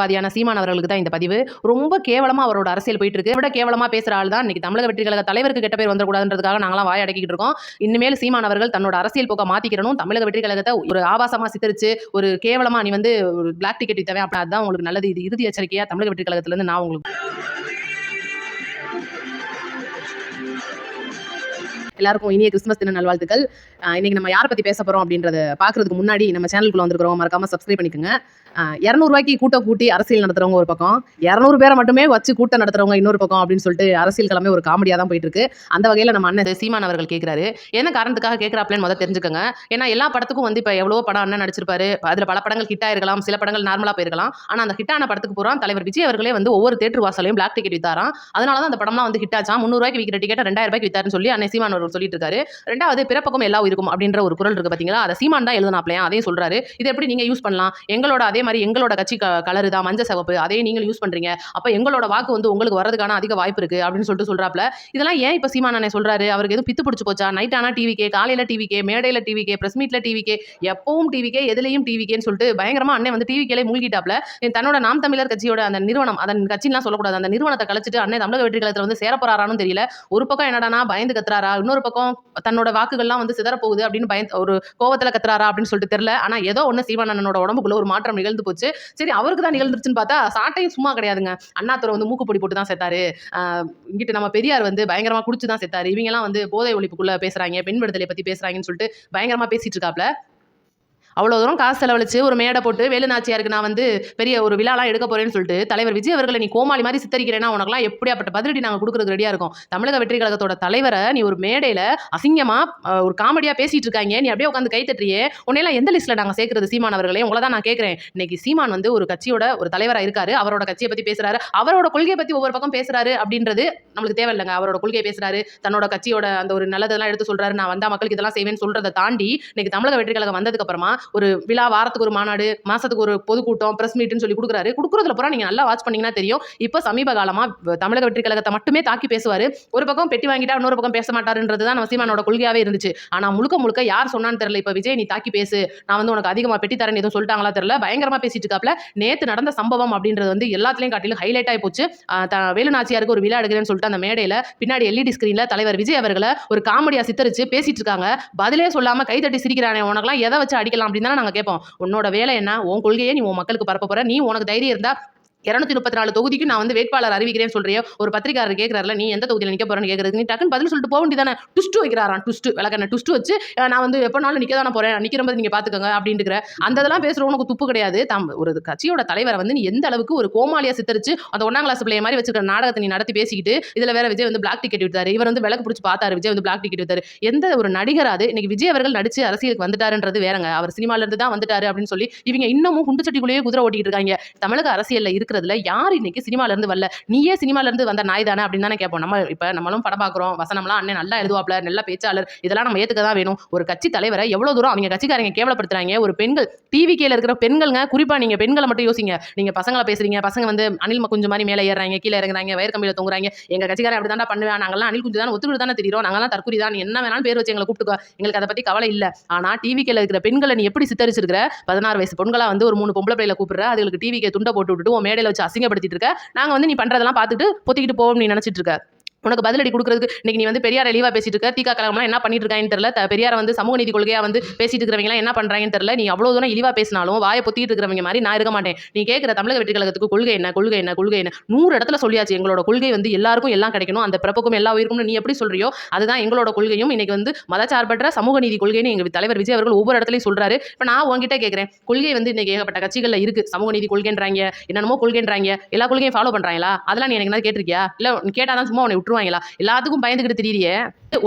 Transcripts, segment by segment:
வாதியான சீமான் அவர்களுக்கு தான் இந்த பதிவு. ரொம்ப கேவலமா அவரோட அரசியல் போயிட்டு இருக்கு விட கேவலமா பேசுற ஆள் தான் இன்னைக்கு தமிழக வெற்றி கழக தலைவருக்கு கெட்ட பேர் வந்துடக்கூடாதுன்றதுக்காக நாங்களாம் வாய் அடக்கிட்டு இருக்கோம். இனிமேல் சீமான் அவர்கள் தன்னோட அரசியல் போக்க மாத்திக்கிறனும் தமிழக வெற்றி கழகத்தை ஒரு ஆபாசமா சித்தரிச்சு ஒரு கேவலமா நீ வந்து ஒரு பிளாக் டிக்கெட் வித்தவே அப்படி அதுதான் உங்களுக்கு நல்லது. இது இறுதி எச்சரிக்கையா தமிழக வெற்றி கழகத்துல இருந்து நான் உங்களுக்கு எல்லாருக்கும் இனிய கிறிஸ்மஸ் தின நல்வாழ்த்துக்கள். இன்னைக்கு நம்ம யாரை பத்தி பேச போறோம் அப்படின்றத பாக்குறதுக்கு முன்னாடி நம்ம சேனலுக்குள்ள வந்திருக்கிறோம் மறக்காம சப்ஸ்கிரைப் பண்ணிக்கோங்க. இரநூறுவாய்க்கு கூட்டம் கூட்டி அரசியல் நடத்துறவங்க ஒரு பக்கம் இரநூறு பேரை மட்டுமே வச்சு கூட்டம் நடத்துறவங்க இன்னொரு பக்கம் அப்படின்னு சொல்லிட்டு அரசியல் கிழமை ஒரு காமெடியாக தான் போயிட்டு இருக்கு. அந்த வகையில் நம்ம அண்ணன் சீமான் அவர்கள் கேட்கிறாரு என்ன காரணத்துக்காக கேட்கிறாப்லன்னு முதல் தெரிஞ்சுக்கோங்க. ஏன்னா எல்லா படத்துக்கும் வந்து இப்போ எவ்வளோ படம் அண்ணன் நடிச்சிருப்பாரு. அதில் பல படங்கள் ஹிட் ஆயிருக்கலாம் சில படங்கள் நார்மலாக போயிருக்கலாம். ஆனா அந்த ஹிட்டான படத்துக்கு போகிறோம் தலைவர் விஜய் அவர்களே வந்து ஒவ்வொரு தேட்டர் வாசலையும் பிளாக் டிக்கெட் வித்தாராம். அதனால தான் அந்த படம்லாம் வந்து ஹிட் ஆச்சா? முந்நூறுவாய்க்கு விற்கிற டிக்கெட் ரெண்டாயிரம் ரூபாய்க்கு வித்தாருன்னு சொல்லி அன்னை சீமான் அவர்கள் சொல்லிட்டு இருக்காரு. ரெண்டாவது பிறப்பக்கம் எல்லாம் இருக்கும் அப்படின்ற ஒரு குரல் இருக்கு பாத்தீங்களா? அதை சீமான் தான் எழுதினாப்லையா? அதையும் சொல்றாரு. இது எப்படி நீங்க யூஸ் பண்ணலாம்? எங்களோட அதே மாதிரி எங்களோட கட்சி கலரு தான் மஞ்சள் சிவப்பு அதே நீங்கள் யூஸ் பண்ணுறீங்க அப்போ எங்களோட வாக்கு வந்து உங்களுக்கு வரதுக்கான அதிக வாய்ப்பு இருக்குது அப்படின்னு சொல்லிட்டு சொல்கிறாப்புல இதெல்லாம் ஏன் இப்போ சீமா நானே சொல்கிறாரு அவருக்கு எதுவும் பித்து பிடிச்சி போச்சா? நைட் ஆனால் டிவிக்கே காலையில் டிவிக்கே மேடையில் டிவிக்கே ப்ரெஸ் மீட்டில் டிவிக்கே எப்பவும் டிவிக்கே எதுலையும் டிவிக்கேன்னு சொல்லிட்டு பயங்கரமாக அண்ணன் வந்து டிவிக்கே மூழ்கிட்டாப்ல தன்னோட நாம் தமிழர் கட்சியோட அந்த நிறுவனம் அதன் கட்சின்லாம் சொல்லக்கூடாது அந்த நிறுவனத்தை கழிச்சிட்டு அண்ணன் தமிழக வெற்றி கழகத்துல வந்து சேர தெரியல. ஒரு பக்கம் என்னடானா பயந்து கத்துறாரா? இன்னொரு பக்கம் தன்னோட வாக்குகள்லாம் வந்து சிதறப்போகுது அப்படின்னு பயந்து ஒரு கோவத்தில் கத்துறாரா அப்படின்னு சொல்லிட்டு தெரியல. ஆனால் ஏதோ ஒன்று சீமானண்ணனோட உடம்புக்குள்ள ஒரு மாற்றம் நிகழ்ந்து போச்சு. சரி அவருக்கு தான் நிகழ்ந்துருச்சுன்னு பார்த்தா சாட்டையும் சும்மா கிடையாதுங்க. அண்ணாத்துறை வந்து மூக்குப்பொடி போட்டு தான் செத்தாரு. இங்கிட்ட நம்ம பெரியார் வந்து பயங்கரமா குடிச்சு தான் செத்தாரு. இவங்கெல்லாம் வந்து போதை ஒழிப்புக்குள்ள பேசுறாங்க பெண் விடுதலை பத்தி பேசுறாங்கன்னு சொல்லிட்டு பயங்கரமா பேசிட்டு இருக்காப்ல. அவ்வளோ தூரம் காசு செலவழிச்சு ஒரு மேடை போட்டு வேலுநாச்சியாருக்கு நான் வந்து பெரிய ஒரு விழாலாம் எடுக்க போறேன்னு சொல்லிட்டு தலைவர் விஜய் அவர்களை நீ கோமாளி மாதிரி சித்தரிக்கிறேன்னா உனக்குலாம் எப்படியாப்பட்ட பதிலடி நாங்கள் கொடுக்குறது ரெடியாக இருக்கும்? தமிழக வெற்றி கழகத்தோட தலைவரை நீ ஒரு மேடையில் அசிங்கமாக ஒரு காமெடியாக பேசிட்டு இருக்காங்க. நீ அப்படியே உட்காந்து கை தட்டுறியே. உன்னையெல்லாம் எந்த லிஸ்ட்டில் நாங்கள் சேர்க்கறது சீமான் அவர்களே? உங்களை தான் நான் கேட்குறேன். இன்னைக்கு சீமான் வந்து ஒரு கட்சியோட ஒரு தலைவராக இருக்காரு. அவரோட கட்சியை பற்றி பேசுறாரு. அவரோட கொள்கையை பற்றி ஒவ்வொரு பக்கம் பேசுறாரு அப்படின்றது நம்மளுக்கு தேவையில்லைங்க. அவரோட கொள்கையை பேசுறாரு. தன்னோட கட்சியோட அந்த ஒரு நல்லதெல்லாம் எடுத்து சொல்றாரு. நான் வந்தால் மக்களுக்கு இதெல்லாம் செய்வேன்னு சொல்றதை தாண்டி இன்னைக்கு தமிழக வெற்றி கழகம் வந்ததுக்கு அப்புறமா ஒரு விழா வாரத்துக்கு ஒரு மாநாடு மாசத்துக்கு ஒரு பொதுக்கூட்டம் பிரஸ் மீட்னு சொல்லி கொடுக்குறாரு. கொடுக்குறதுல பூரா நீங்க நல்லா வாட்ச் பண்ணீங்கன்னா தெரியும். இப்போ சமீப காலமா தமிழக வெற்றி கழகத்தை மட்டுமே தாக்கி பேசுவார். ஒரு பக்கம் பெட்டி வாங்கிட்டா இன்னொரு பக்கம் பேச மாட்டாருன்றது தான் நம்ம சீமானோட கொள்கையாவே இருந்துச்சு. ஆனா முழுக்க முழுக்க யார் சொன்னான்னு தெரியல. இப்போ விஜய் நீ தாக்கி பேசு. நான் வந்து உனக்கு அதிகமா பெட்டி தரேன் எதுவும் சொல்லிட்டாங்களா தெரியல. பயங்கரமா பேசிட்டு இருக்காப்ல. நேத்து நடந்த சம்பவம் அப்படின்றது வந்து எல்லாத்துலயும் காட்டிலும் ஹைலைட் ஆகி போச்சு. வேலுநாச்சியாருக்கு ஒரு விழா எடுக்கிறேன்னு சொல்லிட்டு அந்த மேடையில பின்னாடி எல்இடி ஸ்கிரீன்ல தலைவர் விஜய் அவர்களை ஒரு காமெடியா சித்தரிச்சு பேசிட்டு இருக்காங்க. பதிலே சொல்லாம கைத்தட்டி சிரிக்கிறானே உனக்கெல்லாம் எதை வச்சு அடிக்கலாம் அப்படின்னு தானே நாங்க கேட்போம். உன்னோட வேலை என்ன? உன் கொள்கையை நீ உன் மக்களுக்கு பரப்ப போற. நீ உனக்கு தைரியம் இருந்தா இரநூத்தி முப்பத்தி நாலு தொகுதிக்கு நான் வந்து வேட்பாளர் அறிவிக்கிறேன்னு சொல்றிய. ஒரு பத்திரிகாரர் கேட்கறாருல நீ எந்த தொகுதியில் நிக்க போறேன்னு கேட்கறது நீ டக்குன்னு பதில் சொல்லிட்டு போக வேண்டியதானே? டுஸ்ட் வைக்கிறாராம் டுஸ்ட் விளக்கண்ண டுஸ்ட் வச்சு நான் வந்து எப்போனாலும் நிக்க தானே போறேன். நிக்கிற போது நீங்க பாத்துக்கோங்க அப்படின்ட்டு அந்த இதெல்லாம் பேசுற உனக்கு துப்பு கிடையாது. தம் ஒரு கட்சியோட தலைவரை வந்து நீ எந்த அளவுக்கு ஒரு கோமாளியா சித்தரிச்சு அந்த ஒன்னாம் கிளாஸ் பிள்ளைய மாதிரி வச்சிருக்கிற நாடகத்தை நீ நடத்தி பேசிக்கிட்டு இதுல வேற விஜய் வந்து பிளாக் டிக்கெட் விட்டாரு இவர் வந்து விளக்கு பிடிச்சி பார்த்தாரு. விஜய் வந்து பிளாக் டிக்கெட் விட்டாரு எந்த ஒரு நடிகராது இன்னைக்கு விஜய் அவர்கள் நடிச்சு அரசியலுக்கு வந்துட்டாருன்றது வேறங்க. அவர் சினிமால இருந்து தான் வந்துட்டாரு அப்படின்னு சொல்லி இவங்க இன்னமும் குண்டு சட்டிக்குள்ளேயே குதிரை ஓட்டிட்டு இருக்காங்க. தமிழக அரசியல்ல இருக்கிறதுல யார் இன்னைக்கு சினிமால இருந்து வரல? நீயே சினிமால இருந்து வந்த நாய் தானே அப்படின்னு தானே கேட்போம். நம்ம இப்ப நம்மளும் படம் பார்க்குறோம். வசனம்லாம் அண்ணன் நல்லா எழுதுவாப்ல. நல்ல பேச்சாளர். இதெல்லாம் நம்ம ஏத்துக்க தான் வேணும். ஒரு கட்சி தலைவரை எவ்வளவு தூரம் அவங்க கட்சிக்காரங்க கேவலப்படுத்துறாங்க? ஒரு பெண்கள் டிவி கேல இருக்கிற பெண்கள்ங்க குறிப்பா நீங்க பெண்களை மட்டும் யோசிங்க. நீங்க பசங்களை பேசுறீங்க. பசங்க வந்து அனில் கொஞ்சம் மாதிரி மேலே ஏறாங்க கீழே இறங்குறாங்க வயர் கம்பியில தொங்குறாங்க. எங்க கட்சிக்காரன் அப்படி தான் பண்ணுவேன். நாங்கெல்லாம் அனில் குஞ்சு தானே ஒத்துக்கிட்டு தானே தெரியும் நாங்களாம் தற்கொலை தான். என்ன வேணாலும் பேர் வச்சு எங்களை கூப்பிட்டுக்கோ. எங்களுக்கு அதை பத்தி கவலை இல்ல. ஆனா டிவி கேல இருக்கிற பெண்களை நீ எப்படி சித்தரிச்சிருக்கிற? பதினாறு வயசு பொண்களா வந்து ஒரு மூணு பொம்பளை பிள்ளைல கூப்பிடுற. அதுகளுக்கு டிவிக்கு துண்டை போட்டு விட்டுட்டு உன் மேடையில வச்சு அசிங்கப்படுத்திட்டு இருக்க. நாங்க வந்து நீ பண்றதெல்லாம் பார்த்துட்டு பொத்திக்கிட்டு போவோம் நீ நினைச்சிட்டு இருக்க. உனக்கு பதிலடி கொடுக்குறதுக்கு இன்னைக்கு நீ வந்து பெரியார் எளிவா பேசிட்டு இருக்க. தீகா கலாம்லாம் என்ன பண்ணிட்டு இருக்காங்கன்னு தெரியல. பெரியார் வந்து சமூக நீதி கொள்கையாக வந்து பேசிட்டு இருக்கிறவங்களாம் என்ன பண்ணுறாங்கன்னு தெரியல. நீ அவ்வளவு தூரம் இழிவாக பேசினாலும் வாயை பொத்திட்டு இருக்கிறவங்க மாதிரி நான் இருக்க மாட்டேன். நீ கேட்குற தமிழக வெற்றி கழகத்துக்கு கொள்கை என்ன கொள்கை என்ன கொள்கை என்ன? நூறு இடத்துல சொல்லியாச்சு. எங்களோட கொள்கை வந்து எல்லாருக்கும் எல்லாம் கிடைக்கணும். அந்த பிறப்புக்கும் எல்லா உயிருக்கும் நீ எப்படி சொல்றியோ அதுதான் எங்களோட கொள்கையும். இன்னைக்கு வந்து மதச்சார்பற்ற சமூக நீதி கொள்கைன்னு எங்க தலைவர் விஜய் அவர்கள் ஒவ்வொரு இடத்துலையும் சொல்றாரு. இப்ப நான் உங்ககிட்ட கேட்குறேன் கொள்கை வந்து இன்னைக்கு ஏகப்பட்ட கட்சிகள்ல இருக்கு. சமூக நீதி கொள்கைன்றாங்க என்னென்னமோ கொள்கைன்றாங்க. எல்லா கொள்கையும் ஃபாலோ பண்றாங்களா? அதெல்லாம் நீ எனக்கு என்ன கேட்டிருக்கியா? இல்லை கேட்டால் தான் சும்மா உன்னை விட்டுருவாங்களா எல்லாத்துக்கும் பயந்துகிட்டு திரியிறியே?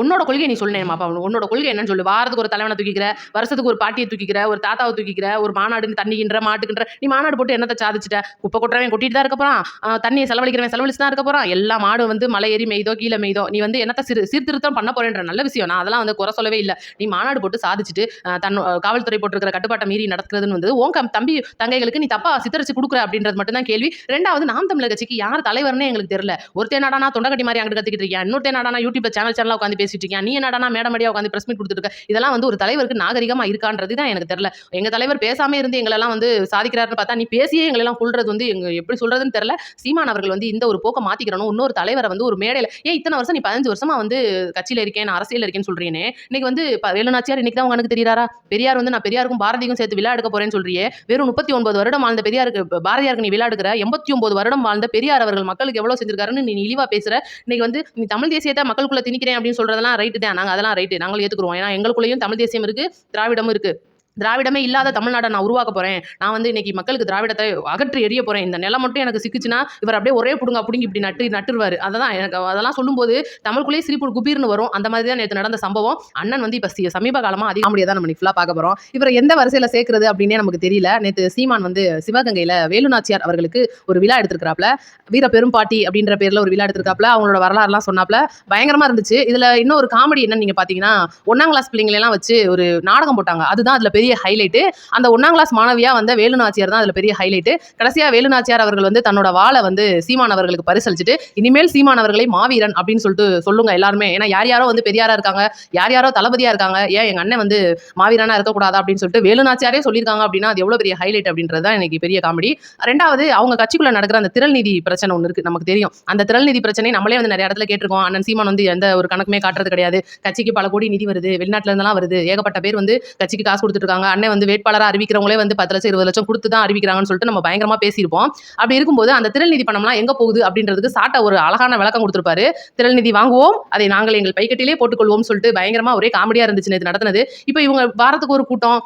உன்னோட கொள்கையை நீ சொல்லணும் அப்பா உன்னோட கொள்கை என்னன்னு சொல்லு. வாரத்துக்கு ஒரு தலைவனை தூக்கிக்கிற வருஷத்துக்கு ஒரு பாட்டியை தூக்கிக்கிற ஒரு தாத்தாவை தூக்கிக்கிற ஒரு மாநாடு தண்ணிக்கின்ற மாட்டுக்கின்ற நீ மாநாடு போட்டு என்னத்தை சாதிச்சிட்ட? குப்பை கொட்டுறவன் கொட்டிட்டு தான் இருக்க போறான். தண்ணியை செலவழிக்கிறவன் செலவழிச்சு தான் இருக்க போறான். எல்லா மாடு வந்து மலை ஏறி மெய்தோ கீழே மெய்தோ நீ வந்து என்னத்தை சிறு சீர்திருத்தம் பண்ண போறேன்ற நல்ல விஷயம். நான் அதெல்லாம் வந்து குறை சொல்லவே இல்லை. நீ மாநாடு போட்டு சாதிச்சுட்டு தன் காவல்துறை போட்டிருக்கிற கட்டுப்பாட்டை மீறி நடக்கிறதுன்னு வந்து உன் தம்பி தங்கைகளுக்கு நீ தப்பா சித்தரிச்சு கொடுக்குற அப்படின்றது மட்டும் தான் கேள்வி. ரெண்டாவது நாம் தமிழர் கட்சிக்கு யார் தலைவர்னே எங்களுக்கு தெரியல. ஒருத்தே நாடானா தொண்டகட்டி மாதிரி அங்கிட்டு கத்திக்கிட்டு இருக்கேன் இன்னொருத்தே நாடானா யூடியூப்ல சேனல் சேனலா உட்காந்து உட்காந்து பேசிட்டு இருக்கேன். நீ என்னடா மேடம் அடியா உட்காந்து பிரஸ் மீட் கொடுத்துட்டு இருக்க? இதெல்லாம் வந்து ஒரு தலைவருக்கு நாகரிகமா இருக்கான்றது தான் எனக்கு தெரியல. எங்க தலைவர் பேசாம இருந்து எங்களெல்லாம் வந்து சாதிக்கிறாருன்னு பார்த்தா நீ பேசியே எங்களெல்லாம் கொள்றது வந்து எங்க எப்படி சொல்றதுன்னு தெரியல. சீமான் அவர்கள் வந்து இந்த ஒரு போக்கை மாத்திக்கிறணும். இன்னொரு தலைவரை வந்து ஒரு மேடையில ஏன் இத்தனை வருஷம் நீ பதினஞ்சு வருஷமா வந்து கட்சியில இருக்கேன் நான் அரசியல் இருக்கேன்னு சொல்றீனே. இன்னைக்கு வந்து வேலுநாச்சியார் இன்னைக்கு தான் உங்களுக்கு தெரியாரா பெரியார் வந்து நான் பெரியாருக்கும் பாரதிக்கும் சேர்த்து விழா எடுக்க போறேன்னு சொல்றியே. வெறும் முப்பத்தி ஒன்பது வருடம் வாழ்ந்த பெரியாருக்கு பாரதியாருக்கு நீ விழா எடுக்கிற. எண்பத்தி ஒன்பது வருடம் வாழ்ந்த பெரியார் அவர்கள் மக்களுக்கு எவ்வளவு செஞ்சிருக்காருன்னு நீ இழிவா பேசுற. இன்னைக்கு வந்து நீ தமிழ் தேசியத்தை மக்களுக்குள்ள திணிக்கிறேன் அப்படின்னு சொல்கிறதெல்லாம் ரைட்டு தான். நாங்கள் அதெல்லாம் ரைட்டு நாங்களும் ஏற்றுக்குறோம் ஏன்னா எங்களுக்குள்ளேயும் தமிழ் தேசியம் இருக்குது திராவிடமும் இருக்குது திராவிடமே இல்லாத தமிழ்நாடை நான் உருவாக்க போகிறேன் நான் வந்து இன்னைக்கு மக்களுக்கு திராவிடத்தை அகற்றி எறிய போகிறேன் இந்த நிலம் மட்டும் எனக்கு சிக்கிச்சுன்னா இவர் அப்படியே ஒரே புடுங்க பிடுங்கி இப்படி நட்டு நட்டுருவார். அதான் எனக்கு அதெல்லாம் சொல்லும்போது தமிழுக்குள்ளேயே சிரிப்பு குபீர்னு வரும். அந்த மாதிரி தான் நேற்று நடந்த சம்பவம். அண்ணன் வந்து இப்போ சமீப காலமாக அதிக தான் நம்ம ஃபுல்லாக பார்க்க போகிறோம் இவரை எந்த வரிசையில் சேர்க்கறது அப்படின்னே நமக்கு தெரியல. நேற்று சீமான் வந்து சிவகங்கையில் வேலுநாச்சியார் அவர்களுக்கு ஒரு விழா எடுத்திருக்கிறாப்ல வீர பெரும்பாட்டி அப்படின்ற பேரில் ஒரு விழா எடுத்திருக்காப்ல அவங்களோட வரலாறுலாம் சொன்னாப்ல பயங்கரமாக இருந்துச்சு. இதில் இன்னும் ஒரு காமெடி என்னன்னு நீங்கள் பார்த்தீங்கன்னா ஒன்றாம் கிளாஸ் பிள்ளைங்களெல்லாம் வச்சு ஒரு நாடகம் போட்டாங்க. அதுதான் அதில் பெரிய ஹைலைட்டு அந்த ஒன்றாம் கிளாஸ் மாணவியா வந்த வேலுநாச்சியார் தான் அதில் பெரிய ஹைலைட்டு கடைசியாக வேலுநாச்சியார் அவர்கள் வந்து தன்னோட வாழை வந்து சீமான் அவர்களுக்கு பரிசளிச்சுட்டு இனிமேல் சீமான் அவர்களை மாவீரன் அப்படின்னு சொல்லிட்டு சொல்லுங்க எல்லாருமே. ஏன்னா யார் யாரோ வந்து பெரியாரா இருக்காங்க யார் யாரோ தளபதியாக இருக்காங்க ஏன் எங்கள் அண்ணன் வந்து மாவீரனாக இருக்கக்கூடாதா? அப்படின்னு சொல்லிட்டு வேலுநாச்சியாரே சொல்லியிருக்காங்க அப்படின்னா அது எவ்வளோ பெரிய ஹைலைட் அப்படின்றது தான் எனக்கு பெரிய காமெடி. ரெண்டாவது அவங்க கட்சிக்குள்ள நடக்கிற அந்த திரள் நிதி பிரச்சனை ஒன்று இருக்கு நமக்கு தெரியும். அந்த திரள் நிதி பிரச்சனை நம்மளே வந்து நிறைய இடத்துல கேட்டிருக்கோம். அண்ணன் சீமான் வந்து எந்த ஒரு கணக்குமே காட்டுறது கிடையாது. கட்சிக்கு பல கோடி நிதி வருது வெளிநாட்டில இருந்தெல்லாம் வருது. ஏகப்பட்ட பேர் வந்து கட்சிக்கு காசு கொடுத்துட்டு இருக்காங்க அண்ணன் வந்து வேட்பாளராக அறிவிக்கிறவங்களே வந்து பத்து லட்சம் இருபது லட்சம் கொடுத்து தான் அறிவிக்கிறாங்கன்னு சொல்லிட்டு நம்ம பயங்கரமாக பேசியிருப்போம். அப்படி இருக்கும்போது அந்த திரள்நிதி பணம்லாம் எங்கே போகுது அப்படின்றதுக்கு சாட்டை ஒரு அழகான விளக்கம் கொடுத்துருப்பாரு. திரள்நிதி வாங்குவோம் அதை நாங்கள் எங்கள் பைக்கட்டிலே போட்டுக்கொள்வோம் சொல்லிட்டு பயங்கரமாக ஒரே காமெடியாக இருந்துச்சு இது நடத்தினது. இப்போ இவங்க வாரத்துக்கு ஒரு கூட்டம்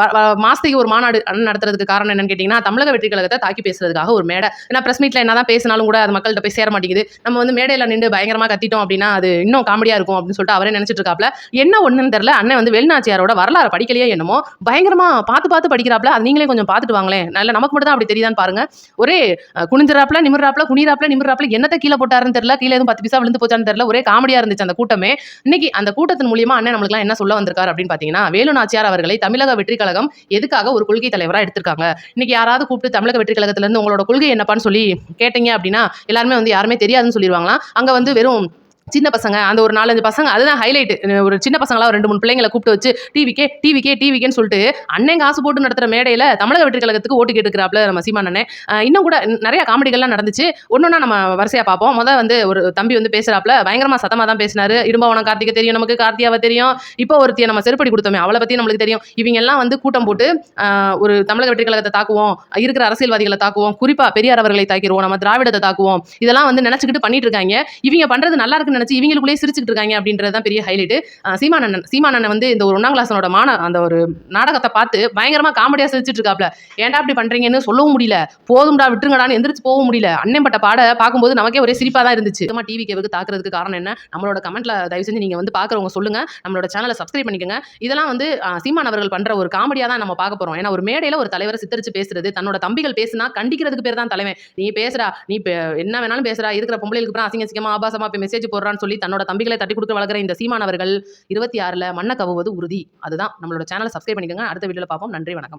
வ- மாசத்துக்கு ஒரு மாநாடு அண்ணன் நடத்துறதுக்கு காரணம் என்னன்னு கேட்டிங்கன்னா தமிழக வெற்றி கழகத்தை தாக்கி பேசுறதுக்காக ஒரு மேடை. ஏன்னா மீட்டில் என்ன தான் பேசினாலும் கூட அது மக்கள்கிட்ட போய் சேர மாட்டேங்குது. நம்ம வந்து மேடையில் நின்று பயங்கரமாக கத்திட்டோம் அப்படின்னா அது இன்னும் காமெடியாக இருக்கும் அப்படின்னு சொல்லிட்டு அவரே நினச்சிட்டு இருக்காப்ல. என்ன ஒன்றுன்னு தெரியல அண்ணன் வந்து வெளிநாச்சியாரோட வரலாறு படிக்கலையே என்னமோ பயங்கரமாக பார்த்து பார்த்து படிக்கிறாப்ல. அது நீங்களே கொஞ்சம் பார்த்துட்டு வாங்களேன். நல்ல நமக்கு மட்டும் தான் அப்படி தெரியுதான்னு பாருங்க. ஒரே அஹ், குனிஞ்சிராப்ல நிமிர்றாப்ல குனிராப்ல நிமிர்றாப்ல என்னத்தை கீழே போட்டாருன்னு தெரியல கீழே எதுவும் பத்து பைசா விழுந்து போச்சான்னு தெரியல ஒரே காமெடியாக இருந்துச்சு அந்த கூட்டமே. இன்னைக்கு அந்த கூட்டத்தின் மூலியமா அண்ணன் நம்மளுக்கு என்ன சொல்ல வந்திருக்காரு அப்படின்னு பார்த்தீங்கன்னா வேலு நாச்சியார் அவர்களை தமிழக வெற்றி கழகம் எதுக்காக ஒரு கொள்கை தலைவராக எடுத்திருக்காங்க? இன்னைக்கு யாராவது கூப்பிட்டு தமிழக வெற்றி கழகத்துலேருந்து உங்களோட கொள்கை என்னப்பான்னு சொல்லி கேட்டீங்க அப்படின்னா எல்லாருமே வந்து யாருமே தெரியாதுன்னு சொல்லிடுவாங்களாம். அங்கே வந்து வெறும் சின்ன பசங்க அந்த ஒரு நாலஞ்சு பசங்க அதுதான் ஹைலைட் ஒரு சின்ன பசங்களாக ரெண்டு மூணு பிள்ளைங்களை கூப்பிட்டு வச்சு டிவிக்கே டிவிக்கே டிவிக்கேன்னு சொல்லிட்டு அண்ணன் காசு போட்டு நடத்துகிற மேடையில் தமிழக வெற்றி கழகத்துக்கு ஓட்டு கேட்டுக்கிறாப்புல நம்ம சீமான் அண்ணன். இன்னும் கூட நிறைய காமெடிகள்லாம் நடந்துச்சு. ஒன்றா நம்ம வரிசையாக பார்ப்போம். முதல் வந்து ஒரு தம்பி வந்து பேசுகிறாப்புல பயங்கரமாக சத்தமாக தான் பேசினார். இரும்பவனம் கார்த்திகை தெரியும் நமக்கு கார்த்தியாவை தெரியும். இப்போ ஒருத்தியை நம்ம செருப்படி கொடுத்தோமே அவளை பற்றி நம்மளுக்கு தெரியும். இவங்க எல்லாம் வந்து கூட்டம் போட்டு ஒரு தமிழக வெற்றி கழகத்தை தாக்குவோம். இருக்கிற அரசியல்வாதிகளை தாக்குவோம். குறிப்பாக பெரியார் அவர்களை தாக்கிடுவோம். நம்ம திராவிடத்தை தாக்குவோம். இதெல்லாம் வந்து நினச்சிக்கிட்டு பண்ணிட்டு இருக்காங்க. இவங்க பண்ணுறது நல்லா இருக்குன்னு நினச்சி இவங்களுக்குள்ளே சிரிச்சுட்டு இருக்காங்க அப்படின்றது தான் பெரிய ஹைலைட் சீமானண்ணன் சீமானண்ணன் வந்து இந்த ஒரு ஒன்றாம் கிளாஸனோட மான அந்த ஒரு நாடகத்தை பார்த்து பயங்கரமாக காமெடியாக சிரிச்சிட்டு இருக்காப்ல ஏன்டா இப்படி பண்ணுறீங்கன்னு சொல்லவும் முடியல. போதும்டா விட்டுருங்கடான்னு எந்திரிச்சு போகவும் முடியல. அண்ணன் பாட பார்க்கும்போது நமக்கே ஒரே சிரிப்பாக தான் இருந்துச்சு. சும்மா டிவி கேவுக்கு தாக்குறதுக்கு காரணம் என்ன? நம்மளோட கமெண்ட்ல தயவு செஞ்சு நீங்கள் வந்து பார்க்குறவங்க சொல்லுங்க. நம்மளோட சேனலை சப்ஸ்கிரைப் பண்ணிக்கோங்க. இதெல்லாம் வந்து சீமான் அவர்கள் பண்ணுற ஒரு காமெடியாக தான் நம்ம பார்க்க போகிறோம் ஏன்னா ஒரு மேடையில் ஒரு தலைவரை சித்தரிச்சு பேசுறது தன்னோட தம்பிகள் பேசுனா கண்டிக்கிறதுக்கு பேர் தான் தலைவன். நீ பேசுறா நீ என்ன வேணாலும் பேசுறா இருக்கிற பொம்பளைகளுக்கு அப்புறம் அசிங்க அசிங்கமா ஆபாசமா போய் மெசேஜ் சொல்கிறான்னு சொல்லி தன்னோட தம்பிகளை தட்டி கொடுத்து வளர்க்குற இந்த சீமானவர்கள் இருபத்தி ஆறுல மண்ணை கவுவது உறுதி. அதுதான். நம்மளோட சேனலை சப்ஸ்கிரைப் பண்ணிக்கோங்க. அடுத்த வீடியோவில் பார்ப்போம். நன்றி வணக்கம்.